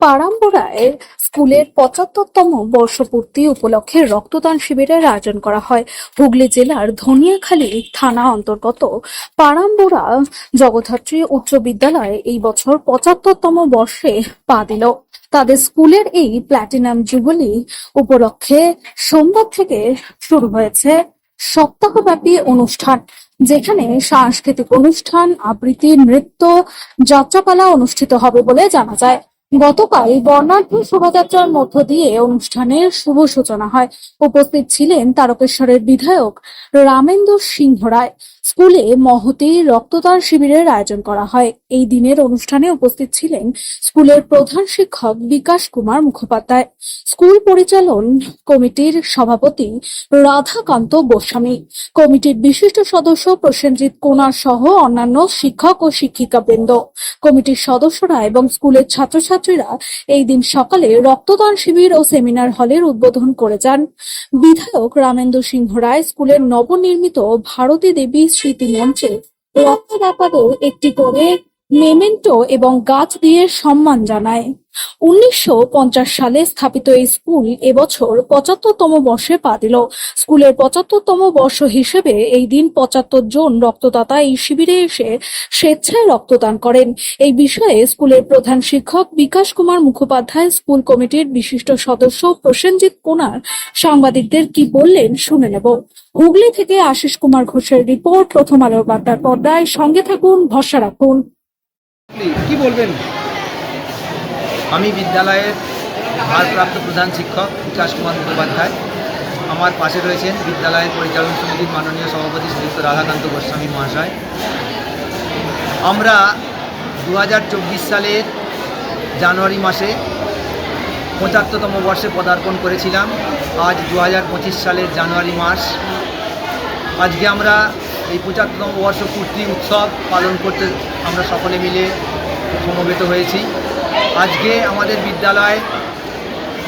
পারাম্বরায় স্কুলের পঁচাত্তরতম বর্ষপূর্তি উপলক্ষে রক্তদান শিবিরের আয়োজন করা হয়। হুগলি জেলার ধনিয়াখালী থানা অন্তর্গত পারাম্বরা জগদ্ধাত্রী উচ্চ বিদ্যালয়ে এই বছর পঁচাত্তরতম বর্ষে পা দিল। তাদের স্কুলের এই প্ল্যাটিনাম জুবিলি উপলক্ষে সোমবার থেকে শুরু হয়েছে সপ্তাহব্যাপী অনুষ্ঠান, যেখানে সাংস্কৃতিক অনুষ্ঠান, আবৃত্তি, নৃত্য যাত্রাপালা অনুষ্ঠিত হবে বলে জানা যায়। গতকাল বর্ণাঢ্য শোভাযাত্রার মধ্য দিয়ে অনুষ্ঠানের শুভ সূচনা হয়। উপস্থিত ছিলেন তারকেশ্বরের বিধায়ক রামেন্দ্র সিংহ রায়। স্কুলে মহতি রক্তদান শিবিরের আয়োজন করা হয়। এই দিনের অনুষ্ঠানে উপস্থিত ছিলেন স্কুলের প্রধান শিক্ষক বিকাশ কুমার মুখোপাধ্যায়, স্কুল পরিচালন কমিটির সভাপতি রাধাকান্ত গোস্বামী, কমিটির বিশিষ্ট সদস্য প্রসেনজিৎ কোনার সহ অন্যান্য শিক্ষক ও শিক্ষিকা বৃন্দ কমিটির সদস্যরা এবং স্কুলের ছাত্রছাত্রীরা এই দিন সকালে রক্তদান শিবির ও সেমিনার হলের উদ্বোধন করে যান। বিধায়ক রামেন্দ্র সিংহ রায় স্কুলের নবনির্মিত ভারতী দেবী স্মৃতি মঞ্চে রক্তদাতাদের একটি করে মেমেন্টো এবং গাছ দিয়ে সম্মান জানায়। উনিশশো পঞ্চাশ সালে স্থাপিত এই স্কুল এবছর পঁচাত্তরতম বর্ষে পা দিল। স্কুলের পঁচাত্তরতম বর্ষ হিসেবে এই দিন পঁচাত্তর জন রক্তদাতা এই শিবিরে এসে স্বেচ্ছায় রক্তদান করেন। এই বিষয়ে স্কুলের প্রধান শিক্ষক বিকাশ কুমার মুখোপাধ্যায়, স্কুল কমিটির বিশিষ্ট সদস্য প্রসেনজিৎ কোনার সাংবাদিকদের কি বললেন শুনে নেব। হুগলি থেকে আশিস কুমার ঘোষের রিপোর্ট, প্রথম আলোর বার্তার পর্দায় সঙ্গে থাকুন, ভরসা রাখুন। কি বলবেন? আমি বিদ্যালয়ের ভারপ্রাপ্ত প্রধান শিক্ষক বিকাশ কুমার মুখোপাধ্যায়। আমার পাশে রয়েছেন বিদ্যালয়ের পরিচালন সমিতির মাননীয় সভাপতি শ্রীযুক্ত রাধাকান্ত গোস্বামী মহাশয়। আমরা দু হাজার চব্বিশ সালের জানুয়ারি মাসে পঁচাত্তরতম বর্ষে পদার্পণ করেছিলাম। আজ দু হাজার পঁচিশ সালের জানুয়ারি মাস। আজকে আমরা এই পঁচাত্তরতম বর্ষ পূর্তি উৎসব পালন করতে আমরা সকলে মিলে সমবেত হয়েছি। আজকে আমাদের বিদ্যালয়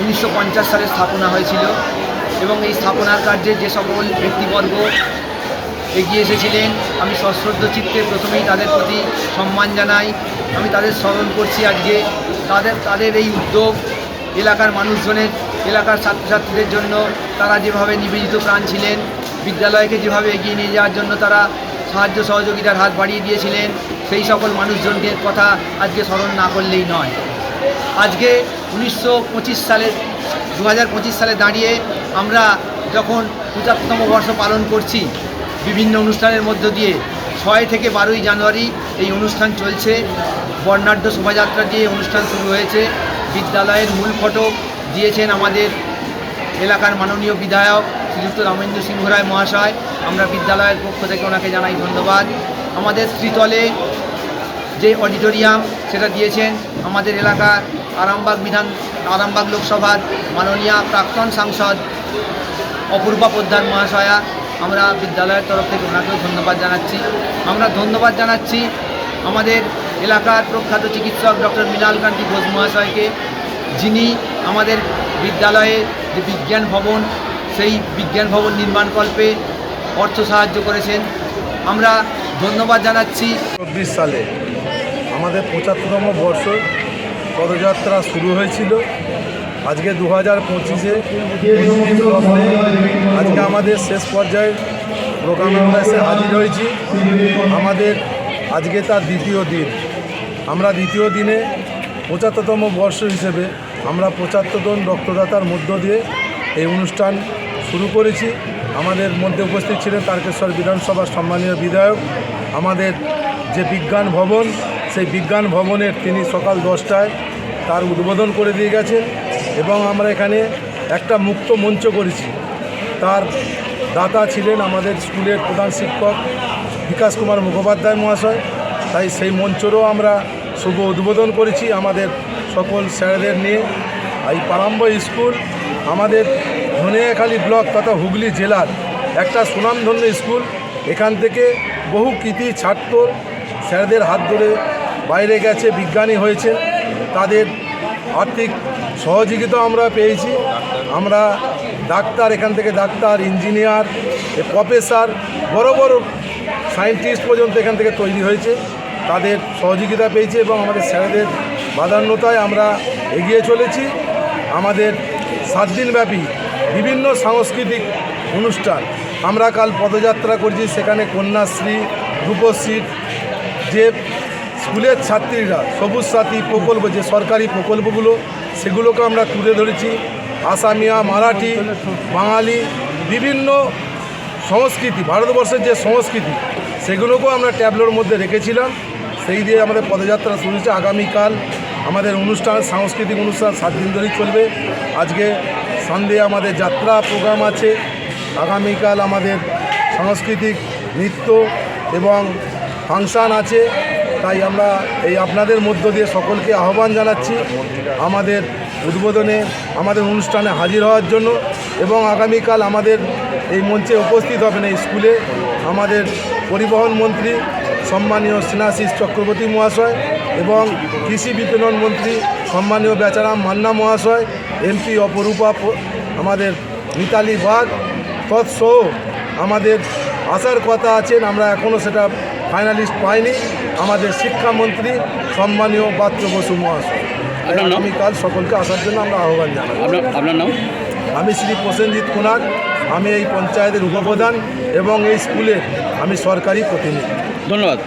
উনিশশো পঞ্চাশ সালে স্থাপনা হয়েছিল এবং এই স্থাপনার কার্যে যে সকল ব্যক্তিবর্গ এগিয়ে এসেছিলেন, আমি সশ্রদ্ধ চিত্তে প্রথমেই তাদের প্রতি সম্মান জানাই। আমি তাদের স্মরণ করছি আজকে। তাদের তাদের এই উদ্যোগ এলাকার মানুষজনের, এলাকার ছাত্রছাত্রীদের জন্য তারা যেভাবে নিবেদিত প্রাণ ছিলেন, বিদ্যালয়কে যেভাবে এগিয়ে নিয়ে যাওয়ার জন্য তারা সাহায্য সহযোগিতার হাত বাড়িয়ে দিয়েছিলেন সেই সকল মানুষজনকে কথা আজকে স্মরণ না করলেই নয়। আজকে উনিশশো সালে দু হাজার পঁচিশ সালে দাঁড়িয়ে আমরা যখন পঁচাত্তরতম বর্ষ পালন করছি, বিভিন্ন অনুষ্ঠানের মধ্য দিয়ে, ছয় থেকে বারোই জানুয়ারি এই অনুষ্ঠান চলছে। বর্ণাঢ্য শোভাযাত্রা দিয়ে অনুষ্ঠান শুরু হয়েছে। বিদ্যালয়ের মূল ফটক দিয়েছেন আমাদের এলাকার মাননীয় বিধায়ক শ্রীযুক্ত রামেন্দ্র সিংহ রায় মহাশয়। আমরা বিদ্যালয়ের পক্ষ থেকে ওনাকে জানাই ধন্যবাদ। আমাদের শ্রীতলে যে অডিটোরিয়াম সেটা দিয়েছেন আমাদের এলাকার আরামবাগ বিধান, আরামবাগ লোকসভার মাননীয় প্রাক্তন সাংসদ অপূর্বা পোদ্দার মহাশয়া, আমরা বিদ্যালয়ের তরফ থেকে ওনাকেও ধন্যবাদ জানাচ্ছি। আমরা ধন্যবাদ জানাচ্ছি আমাদের এলাকার প্রখ্যাত চিকিৎসক ডক্টর মৃণাল কান্তি ঘোষ মহাশয়কে, যিনি আমাদের বিদ্যালয়ে যে বিজ্ঞান ভবন, সেই বিজ্ঞান ভবন নির্মাণকল্পে অর্থ সাহায্য করেছেন। আমরা ধন্যবাদ জানাচ্ছি। চব্বিশ সালে আমাদের পঁচাত্তরতম বর্ষ পদযাত্রা শুরু হয়েছিল। আজকে দু হাজার পঁচিশে আজকে আমাদের শেষ পর্যায়ে প্রোগ্রামে আমরা এসে হাজির হয়েছি। আমাদের আজকে তার দ্বিতীয় দিন। আমরা দ্বিতীয় দিনে পঁচাত্তরতম বর্ষ হিসেবে আমরা পঁচাত্তর রক্তদাতার মধ্য দিয়ে এই অনুষ্ঠান শুরু করেছি। আমাদের মধ্যে উপস্থিত ছিলেন তারকেশ্বর বিধানসভার সম্মানীয় বিধায়ক, আমাদের যে বিজ্ঞান ভবন, সেই বিজ্ঞান ভবনের তিনি সকাল দশটায় তার উদ্বোধন করে দিয়ে গেছেন এবং আমরা এখানে একটা মুক্ত মঞ্চ করেছি। তার দাতা ছিলেন আমাদের স্কুলের প্রধান শিক্ষক বিকাশ কুমার মুখোপাধ্যায় মহাশয়। তাই সেই মঞ্চেরও আমরা শুভ উদ্বোধন করেছি। আমাদের সকল স্যারেদের নিয়ে। এই পারাম্ব স্কুল আমাদের ধনিয়াখালী ব্লক তথা হুগলি জেলার একটা সুনামধন্য স্কুল। এখান থেকে বহু কৃতি, ছাত্র স্যারদের হাত ধরে বাইরে গেছে, বিজ্ঞানী হয়েছে। তাদের আর্থিক সহযোগিতা আমরা পেয়েছি। আমরা ডাক্তার, এখান থেকে ডাক্তার, ইঞ্জিনিয়ার, প্রফেসর, বড় বড় সায়েন্টিস্ট পর্যন্ত এখান থেকে তৈরি হয়েছে। তাদের সহযোগিতা পেয়েছি এবং আমাদের স্যারেদের বাধান্যতায় আমরা এগিয়ে চলেছি। আমাদের সাত দিনব্যাপী বিভিন্ন সাংস্কৃতিক অনুষ্ঠান। আমরা কাল পদযাত্রা করছি, সেখানে কন্যাশ্রী, রূপশ্রী, যে স্কুলের ছাত্রীরা, সবুজ সাথী প্রকল্প, যে সরকারি প্রকল্পগুলো, সেগুলোকে আমরা তুলে ধরেছি। আসামিয়া, মারাঠি, বাঙালি, বিভিন্ন সংস্কৃতি, ভারতবর্ষের যে সংস্কৃতি, সেগুলোকেও আমরা ট্যাবলোর মধ্যে রেখেছিলাম। সেই দিয়ে আমাদের পদযাত্রা শুরু হয়েছে। আগামীকাল আমাদের অনুষ্ঠান, সাংস্কৃতিক অনুষ্ঠান সাত দিন ধরেই চলবে। আজকে সন্ধে আমাদের যাত্রা প্রোগ্রাম আছে। আগামীকাল আমাদের সাংস্কৃতিক নৃত্য এবং ফাংশান আছে। তাই আমরা এই আপনাদের মধ্য দিয়ে সকলকে আহ্বান জানাচ্ছি আমাদের উদ্বোধনে, আমাদের অনুষ্ঠানে হাজির হওয়ার জন্য এবং আগামীকাল আমাদের এই মঞ্চে উপস্থিত হবেন এই স্কুলে আমাদের পরিবহন মন্ত্রী সম্মানীয় স্নেহাশিস চক্রবর্তী মহাশয় এবং কৃষি বিপণন মন্ত্রী সম্মানীয় বেচারাম মান্না মহাশয় এমপি অপরূপা আমাদের মিতালি বাগ তৎসহ আমাদের আসার কথা আছেন আমরা এখনও সেটা ফাইনালিস্ট পাইনি। আমাদের শিক্ষামন্ত্রী সম্মানীয় পাত্র বসু মহাশয়। নাম? আগামীকাল সকলকে আসার জন্য আমরা আহ্বান জানাই। আপনার আপনার নাম? আমি শ্রী প্রসেনজিৎ কুনার আমি এই পঞ্চায়েতের উপপ্রধান এবং এই স্কুলের আমি সরকারি প্রতিনিধি। ধন্যবাদ।